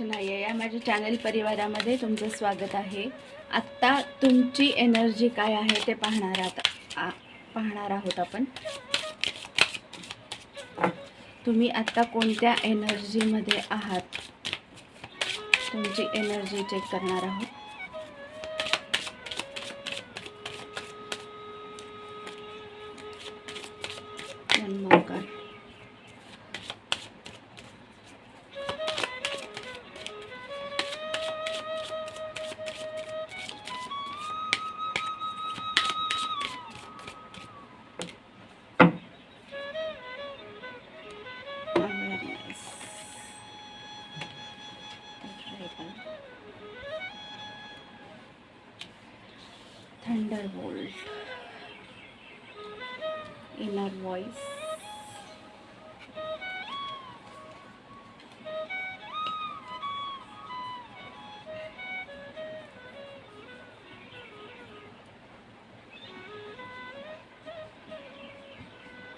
नाही आहे. या माझ्या चॅनल परिवारामध्ये तुमचं स्वागत आहे. आत्ता तुमची एनर्जी काय आहे ते पाहणार आहात. पाहणार आहोत आपण. तुम्ही आत्ता कोणत्या एनर्जीमध्ये आहात? तुमची एनर्जी चेक करणार आहोत. Thunderbolt. Inner voice.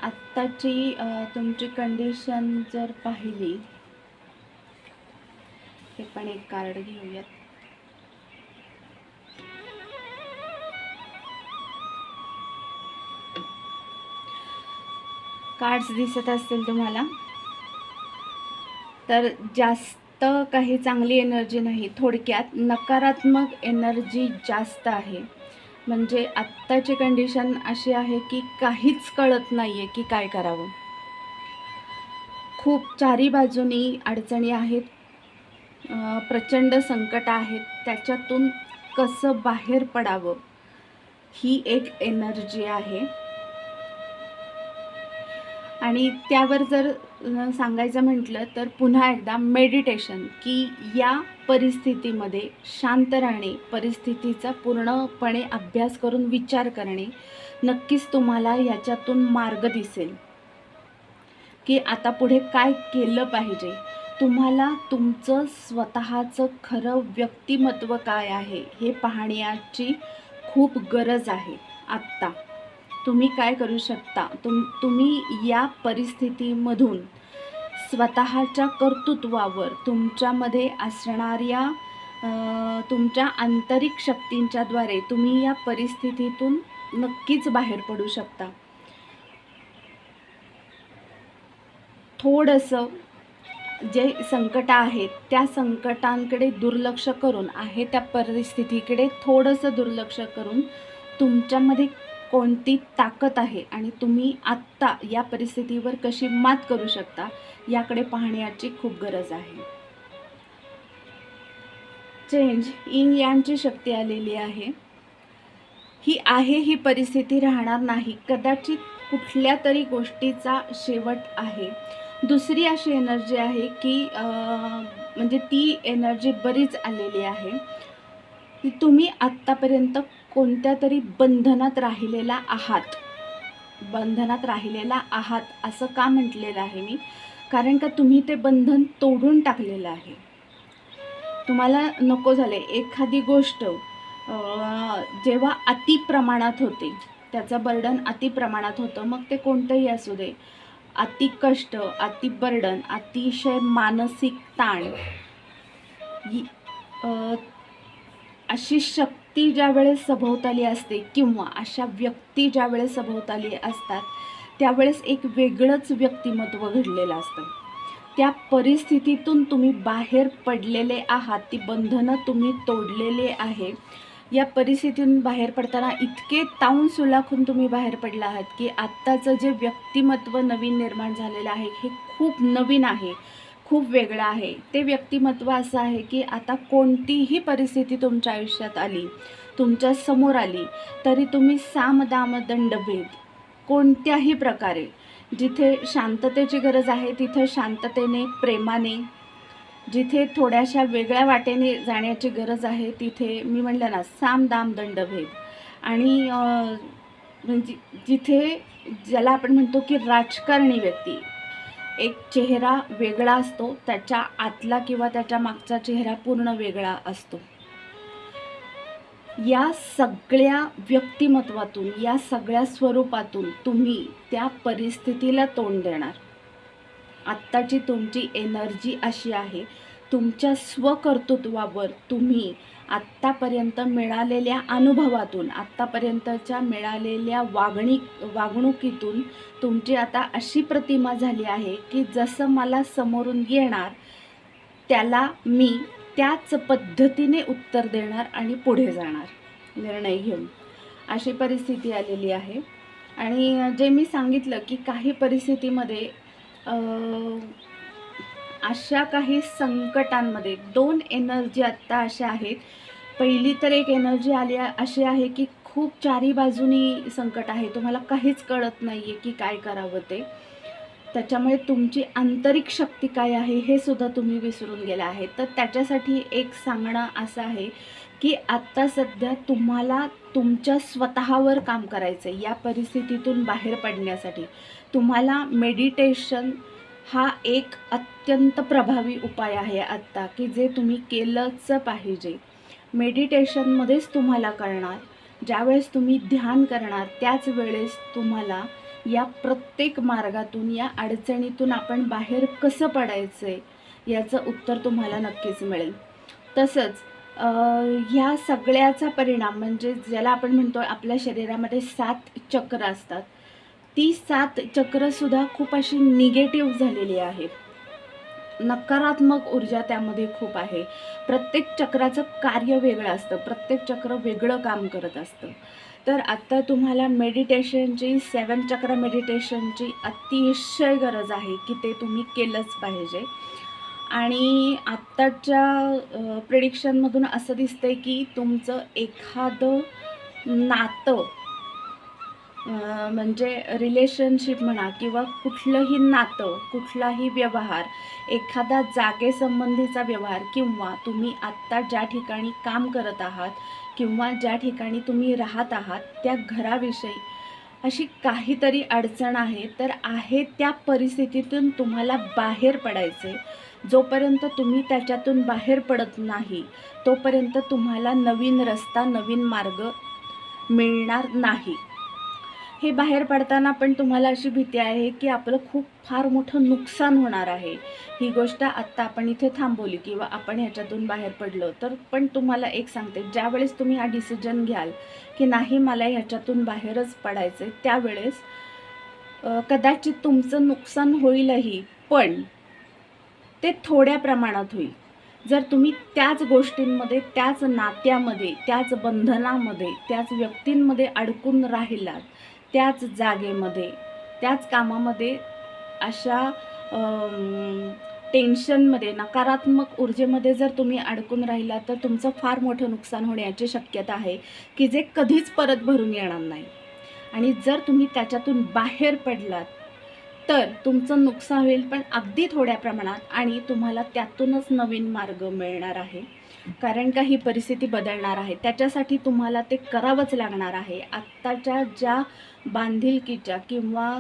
आत्ताची तुमची कंडिशन जर पाहिली हे पण एक कार्ड घेऊयात कार्ड्स दिसत असतील तुम्हाला तर जास्त काही चांगली एनर्जी नाही. थोडक्यात नकारात्मक एनर्जी जास्त आहे. म्हणजे आत्ताची कंडिशन अशी आहे की काहीच कळत नाही आहे की काय करावं. खूप चारी बाजूनी अडचणी आहेत प्रचंड संकट आहेत त्याच्यातून कसं बाहेर पडावं ही एक एनर्जी आहे. आणि त्यावर जर सांगायचं म्हटलं तर पुन्हा एकदा मेडिटेशन की या परिस्थितीमध्ये शांत राहणे परिस्थितीचा पूर्णपणे अभ्यास करून विचार करणे नक्कीच तुम्हाला याच्यातून मार्ग दिसेल. की आता पुढे काय केलं पाहिजे? तुम्हाला तुमचं स्वतःचं खरं व्यक्तिमत्व काय आहे? हे पाहण्याची खूप गरज आहे आत्ता. तुम्ही काय करू शकता? तुम तुम्ही या परिस्थितीमधून स्वतःच्या कर्तृत्वावर तुमच्यामध्ये असणाऱ्या तुमच्या आंतरिक शक्तींच्याद्वारे तुम्ही या परिस्थितीतून नक्कीच बाहेर पडू शकता. थोडंसं जे संकट आहेत त्या संकटांकडे दुर्लक्ष करून आहे त्या परिस्थितीकडे थोडंसं दुर्लक्ष करून तुमच्यामध्ये कोणती ताकद आहे आणि तुम्ही आत्ता या परिस्थितीवर कशी मात करू शकता याकडे पाहण्याची खूप गरज आहे. चेंज इन यांची शक्ती आलेली आहे. ही आहे ही परिस्थिती राहणार नाही. कदाचित कुठल्या तरी गोष्टीचा शेवट आहे. दुसरी अशी एनर्जी आहे की म्हणजे ती एनर्जी बरीच आलेली आहे. की तुम्ही आत्तापर्यंत कोणत्या तरी बंधनात राहिलेला आहात. बंधनात राहिलेला आहात असं का म्हटलेलं आहे मी? कारण का तुम्ही ते बंधन तोडून टाकलेलं आहे. तुम्हाला नको झाले एखादी गोष्ट जेव्हा अति प्रमाणात होते त्याचं बर्डन अति प्रमाणात होतं मग ते कोणतंही असू दे. अति कष्ट अति बर्डन अतिशय मानसिक ताण अशी शक्ती ज्या वेळेस सभोवताली असते किंवा अशा व्यक्ती ज्या वेळेस सभोवताली असतात त्यावेळेस एक वेगळंच व्यक्तिमत्व घडलेलं असतं. त्या परिस्थितीतून तुम्ही बाहेर पडलेले आहात ती बंधनं तुम्ही तोडलेले आहे. या परिस्थितीतून बाहेर पडताना इतके ताऊन सुलाखून तुम्ही बाहेर पडला आहात की आत्ताचं जे व्यक्तिमत्व नवीन निर्माण झालेलं आहे हे खूप नवीन आहे. खूप वेगळं आहे. ते व्यक्तिमत्व असं आहे की आता कोणतीही परिस्थिती तुमच्या आयुष्यात आली तुमच्यासमोर आली तरी तुम्ही साम दाम दंडभेद कोणत्याही प्रकारे जिथे शांततेची गरज आहे तिथे शांततेने प्रेमाने जिथे थोड्याशा वेगळ्या वाटेने जाण्याची गरज आहे तिथे मी म्हणलं ना साम दाम दंडभेद आणि म्हणजे जिथे ज्याला आपण म्हणतो की राजकारणी व्यक्ती एक चेहरा वेगळा असतो त्याच्या आतला किंवा त्याच्या मागचा चेहरा पूर्ण वेगळा असतो. या सगळ्या व्यक्तिमत्वातून या सगळ्या स्वरूपातून तुम्ही त्या परिस्थितीला तोंड देणार. आत्ताची तुमची एनर्जी अशी आहे तुमच्या स्वकर्तृत्वावर तुम्ही आत्तापर्यंत मिळालेल्या अनुभवातून आत्तापर्यंतच्या मिळालेल्या वागणी वागणुकीतून तुमची आता अशी प्रतिमा झाली आहे की जसं मला समोरून येणार त्याला मी त्याच पद्धतीने उत्तर देणार आणि पुढे जाणार निर्णय घेऊन. अशी परिस्थिती आलेली आहे. आणि जे मी सांगितलं की काही परिस्थितीमध्ये अशा काही संकटांमध्ये दोन एनर्जी आत्ता अशा आहेत. पहिली तर एक एनर्जी आली अशी आहे की खूप चारी बाजूनी संकट आहे. तुम्हाला काहीच कळत नाही आहे की काय करावं ते. त्याच्यामुळे तुमची आंतरिक शक्ती काय आहे हे सुद्धा तुम्ही विसरून गेला आहे. तर त्याच्यासाठी एक सांगणं असं आहे की आत्ता सध्या तुम्हाला तुमच्या स्वतःवर काम करायचं आहे या परिस्थितीतून बाहेर पडण्यासाठी. तुम्हाला मेडिटेशन हा एक अत्यंत प्रभावी उपाय आहे आत्ता की जे तुम्ही केलंच पाहिजे. मेडिटेशनमध्येच तुम्हाला कळणार ज्यावेळेस तुम्ही ध्यान करणार त्याच वेळेस तुम्हाला या प्रत्येक मार्गातून या अडचणीतून आपण बाहेर कसं पडायचं आहे याचं उत्तर तुम्हाला नक्कीच मिळेल. तसंच ह्या सगळ्याचा परिणाम म्हणजे ज्याला आपण म्हणतो आपल्या शरीरामध्ये सात चक्र असतात. ती सात चक्रसुद्धा खूप अशी निगेटिव्ह झालेली आहेत. नकारात्मक ऊर्जा त्यामध्ये खूप आहे. प्रत्येक चक्राचं कार्य वेगळं असतं. प्रत्येक चक्र वेगळं काम करत असतं. तर आत्ता तुम्हाला मेडिटेशनची सेवन चक्र मेडिटेशनची अतिशय गरज आहे की ते तुम्ही केलंच पाहिजे. आणि आत्ताच्या प्रिडिक्शनमधून असं दिसतंय की तुमचं एखादं नातं म्हणजे रिलेशनशिप म्हणा किंवा कुठलंही नातं कुठलाही व्यवहार एखादा जागेसंबंधीचा व्यवहार किंवा तुम्ही आत्ता ज्या ठिकाणी काम करत आहात किंवा ज्या ठिकाणी तुम्ही राहत आहात त्या घराविषयी अशी काहीतरी अडचण आहे तर आहे त्या परिस्थितीतून तुम्हाला बाहेर पडायचे. जोपर्यंत तुम्ही त्याच्यातून बाहेर पडत नाही तोपर्यंत तुम्हाला नवीन रस्ता नवीन मार्ग मिळणार नाही. हे बाहेर पडताना पण तुम्हाला अशी भीती आहे की आपलं खूप फार मोठं नुकसान होणार आहे. ही गोष्ट आत्ता आपण इथे थांबवली किंवा आपण ह्याच्यातून बाहेर पडलो तर पण तुम्हाला एक सांगते ज्यावेळेस तुम्ही हा डिसिजन घ्याल की नाही मला ह्याच्यातून बाहेरच पडायचं आहे त्यावेळेस कदाचित तुमचं नुकसान होईलही पण ते थोड्या प्रमाणात होईल. जर तुम्ही त्याच गोष्टींमध्ये त्याच नात्यामध्ये त्याच बंधनामध्ये त्याच व्यक्तींमध्ये अडकून राहिलात त्याच जागेमध्ये त्याच कामामध्ये अशा टेन्शनमध्ये नकारात्मक ऊर्जेमध्ये जर तुम्ही अडकून राहिला तर तुमचं फार मोठं नुकसान होण्याची शक्यता आहे की जे कधीच परत भरून येणार नाही. आणि जर तुम्ही त्याच्यातून बाहेर पडलात तर तुमचं नुकसान होईल पण अगदी थोड्या प्रमाणात आणि तुम्हाला त्यातूनच नवीन मार्ग मिळणार आहे. कारण का ही परिस्थिती बदलणार आहे? त्याच्यासाठी तुम्हाला ते करावंच लागणार आहे. आत्ताच्या ज्या बांधिलकीच्या किंवा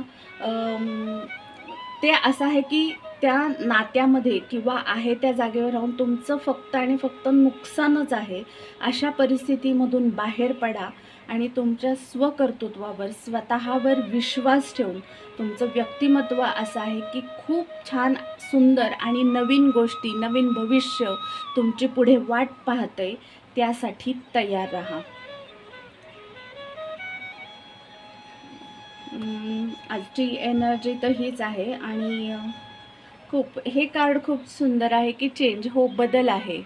ते असं आहे की त्या नात्यामध्ये किंवा आहे त्या जागेवर राहून तुमचं फक्त आणि फक्त नुकसानच आहे. अशा परिस्थितीमधून बाहेर पडा. आणि तुमच्या स्वकर्तृत्वावर स्वतःवर विश्वास ठेवून तुमचं व्यक्तिमत्व असं आहे की खूप छान सुंदर आणि नवीन गोष्टी नवीन भविष्य तुमची पुढे वाट पाहते त्यासाठी तयार राहा. आजची एनर्जी तर हीच आहे आणि खूप हे कार्ड खूप सुंदर आहे की चेंज हो बदल आहे.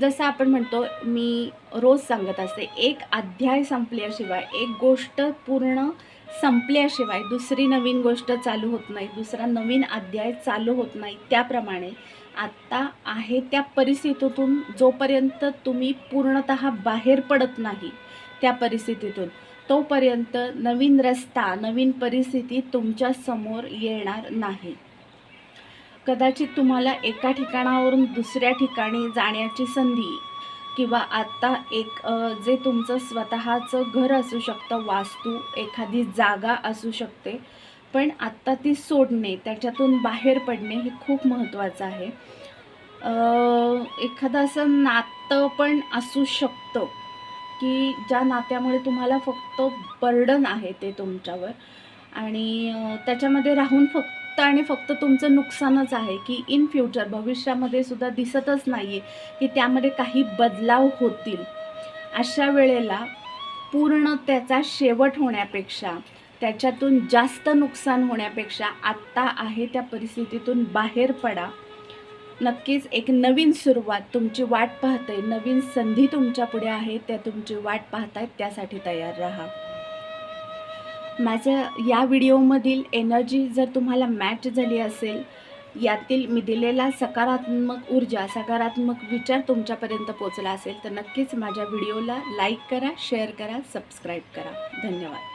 जसं आपण म्हणतो मी रोज सांगत असते एक अध्याय संपल्याशिवाय एक गोष्ट पूर्ण संपल्याशिवाय दुसरी नवीन गोष्ट चालू होत नाही दुसरा नवीन अध्याय चालू होत नाही त्याप्रमाणे आत्ता आहे त्या परिस्थितीतून जोपर्यंत तुम्ही पूर्णत बाहेर पडत नाही त्या परिस्थितीतून तोपर्यंत नवीन रस्ता नवीन परिस्थिती तुमच्यासमोर येणार नाही. कदाचित तुम्हाला एका ठिकाणावरून दुसऱ्या ठिकाणी जाण्याची संधी किंवा आत्ता एक जे तुमचं स्वतःचं घर असू शकतं वास्तू एखादी जागा असू शकते पण आत्ता ती सोडणे त्याच्यातून बाहेर पडणे हे खूप महत्त्वाचं आहे. एखादं असं नातं पण असू शकतं की ज्या नात्यामुळे तुम्हाला फक्त बर्डन आहे ते तुमच्यावर आणि त्याच्यामध्ये राहून फक्त फक्त आणि फक्त तुमचं नुकसानच आहे की इन फ्युचर भविष्यामध्ये सुद्धा दिसतच नाही आहे की त्यामध्ये काही बदलाव होतील. अशा वेळेला पूर्ण त्याचा शेवट होण्यापेक्षा त्याच्यातून जास्त नुकसान होण्यापेक्षा आत्ता आहे त्या परिस्थितीतून बाहेर पडा. नक्कीच एक नवीन सुरुवात तुमची वाट पाहते नवीन संधी तुमच्यापुढे आहे त्या तुमची वाट पाहतायत त्यासाठी तयार राहा. माझ्या या व्हिडिओमधील एनर्जी जर तुम्हाला मॅच झाली असेल यातील मी दिलेला सकारात्मक ऊर्जा सकारात्मक विचार तुमच्यापर्यंत पोचला असेल तर नक्कीच माझ्या व्हिडिओला लाईक करा शेअर करा सबस्क्राईब करा. धन्यवाद.